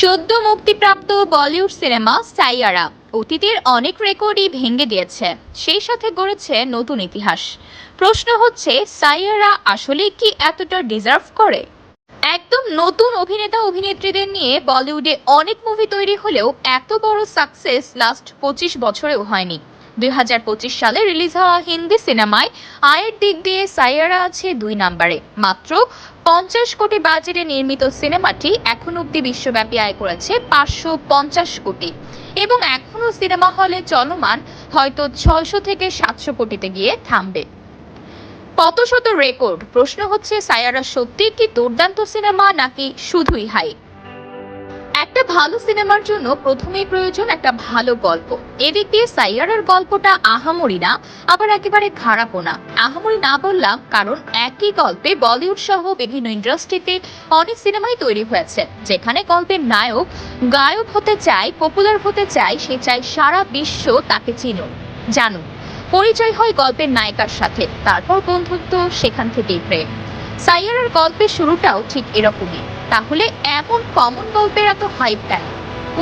সদ্য মুক্তিপ্রাপ্ত বলিউড সিনেমা সাইয়ারা। অতীতের অনেক রেকর্ডই ভেঙে দিয়েছে, সেই সাথে গড়েছে নতুন ইতিহাস। প্রশ্ন হচ্ছে, সাইয়ারা আসলে কি এতটা ডিজার্ভ করে? একদম নতুন অভিনেতা, অভিনেত্রীদের নিয়ে বলিউডে অনেক মুভি তৈরি হলেও এত বড় সাকসেস লাস্ট পঁচিশ বছরেও হয়নি। দুই হাজার পঁচিশ সালে রিলিজ হওয়া হিন্দি সিনেমায় আয়ের দিক দিয়ে সাইয়ারা আছে দুই নম্বরে। মাত্র পঞ্চাশ কোটি বাজেটে নির্মিত সিনেমাটি এখন অব্দি বিশ্বব্যাপী আয় করেছে পাঁচশো পঞ্চাশ কোটি। এবং এখনও সিনেমা হলে চলমান হয়তো ছয়শো থেকে সাতশো কোটিতে গিয়ে থামবে। কত শত রেকর্ড? প্রশ্ন হচ্ছে সায়ারা সত্যি কি দুর্দান্ত সিনেমা নাকি শুধুই হাই? একটা ভালো সিনেমার জন্য প্রথমেই প্রয়োজন একটা ভালো গল্প। এদিক দিয়ে সাইয়ারার গল্পটা আহামরি না, আবার একেবারে খারাপও না। আহামরি না বললাম, কারণ একই গল্পে বলিউড সহ বিভিন্ন ইন্ডাস্ট্রিতে অনেক সিনেমাই তৈরি হয়েছে, যেখানে গল্পের নায়ক গায়ক হতে চায়, পপুলার হতে চায়, সে চায় সারা বিশ্ব তাকে চিনুন জানুন পরিচয় হয় গল্পের নায়িকার সাথে, তারপর বন্ধুত্ব সেখান থেকেই প্রেম। সাইয়ারার গল্পের শুরুটাও ঠিক এরকমই। তাহলে এমন কমন গল্পের এত হাইপ কেন?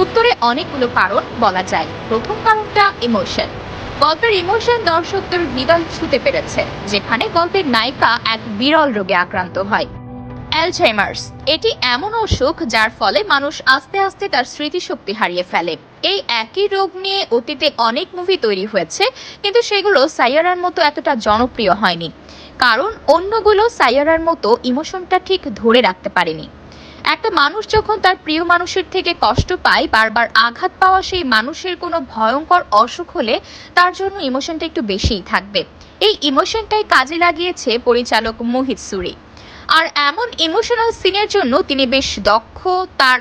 উত্তরে অনেকগুলো কারণ বলা যায়। প্রথম কারণটা ইমোশন গল্পের ইমোশন দর্শকদের হৃদয় ছুতে পেরেছে, যেখানে গল্পের নায়িকা এক বিরল রোগে আক্রান্ত হয়। অ্যালঝাইমার্স এটি এমন অসুখ যার ফলে মানুষ আস্তে আস্তে তার স্মৃতিশক্তি হারিয়ে ফেলে। এই একই রোগ নিয়ে অতীতে অনেক মুভি তৈরি হয়েছে, কিন্তু সেগুলো সাইয়ারার মতো এতটা জনপ্রিয় হয়নি। কারণ অন্যগুলো সাইয়ারার মতো ইমোশনটা ঠিক ধরে রাখতে পারেনি। একটা মানুষ যখন তার প্রিয় মানুষের থেকে কষ্ট পায়, বারবার আঘাত পাওয়া সেই মানুষের কোনো ভয়ঙ্কর অসুখ হলে তার জন্য ইমোশনটা একটু বেশিই থাকবে। এই ইমোশনটাই কাজে লাগিয়েছে পরিচালক মোহিত সুরি। আর এমন ইমোশনাল সিনের জন্য তিনি বেশ দক্ষ। তার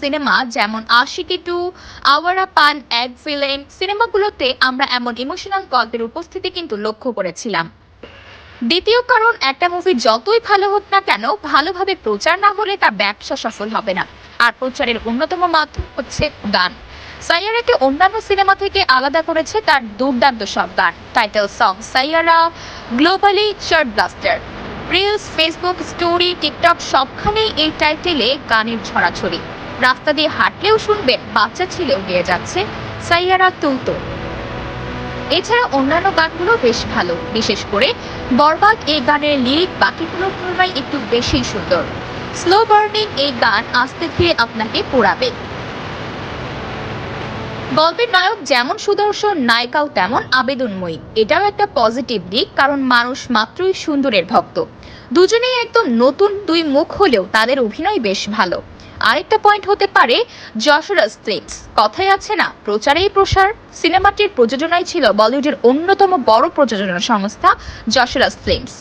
সিনেমা যেমন আশিকি টু, আওয়ারা পান, এক ভিলেন, সিনেমাগুলোতে আমরা এমন ইমোশনাল গল্পের উপস্থিতি কিন্তু লক্ষ্য করেছিলাম। দ্বিতীয় কারণ, একটা মুভি যতই ভালো হোক না কেন, ভালোভাবে প্রচার না হলে তা ব্যবসা সফল হবে না। আর প্রচারের অন্যতম মাধ্যম হচ্ছে গান। সাইয়ারাকে অন্যান্য সিনেমা থেকে আলাদা করেছে তার দুর্দান্ত সব গান। Title song Saiyaara globally chart blaster reels Facebook story TikTok সবখানেই এই টাইটেলে গানের ছড়াছড়ি। রাস্তা দিয়ে হাঁটলেও শুনবেন, বাচ্চা ছেলেও গেয়ে যাচ্ছে সাইয়ারা তুলতো এছাড়া অন্যান্য গানগুলো বেশ ভালো। বিশেষ করে বরবাদ এই গানের লিরিক বাকিগুলোর তুলনায় একটু বেশি সুন্দর। স্লো বার্নিং এই গান আস্তে ধীরে আপনাকে পোড়াবে। গল্পের নায়ক যেমন সুদর্শন, নায়িকাও তেমন আবেদনময়ী। এটাও একটা পজিটিভ দিক, কারণ মানুষ মাত্রই সুন্দরের ভক্ত। দুজনেই একদম নতুন দুই মুখ হলেও তাদের অভিনয় বেশ ভালো। আরেকটা পয়েন্ট হতে পারে যশোরাস ফিল্মস কথাই আছে না, প্রচারেই প্রসার। সিনেমাটির প্রযোজনাই ছিল বলিউডের অন্যতম বড় প্রযোজনা সংস্থা যশোরাস ফিল্মস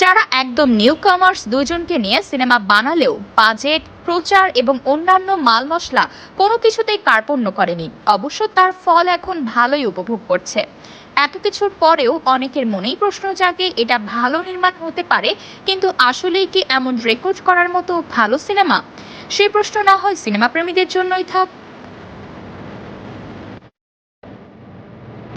যারা একদম নিউ কামার্স দুজনকে নিয়ে সিনেমা বানালেও বাজেট, প্রচার এবং অন্যান্য মাল মশলা কোনো কিছুতেই কার্পণ্য করেনি। অবশ্য তার ফল এখন ভালোই উপভোগ করছে। এত কিছুর পরেও অনেকের মনেই প্রশ্ন জাগে, এটা ভালো নির্মাণ হতে পারে, কিন্তু আসলেই কি এমন রেকর্ড করার মতো ভালো সিনেমা? সেই প্রশ্ন না হয় সিনেমা প্রেমীদের জন্যই থাক।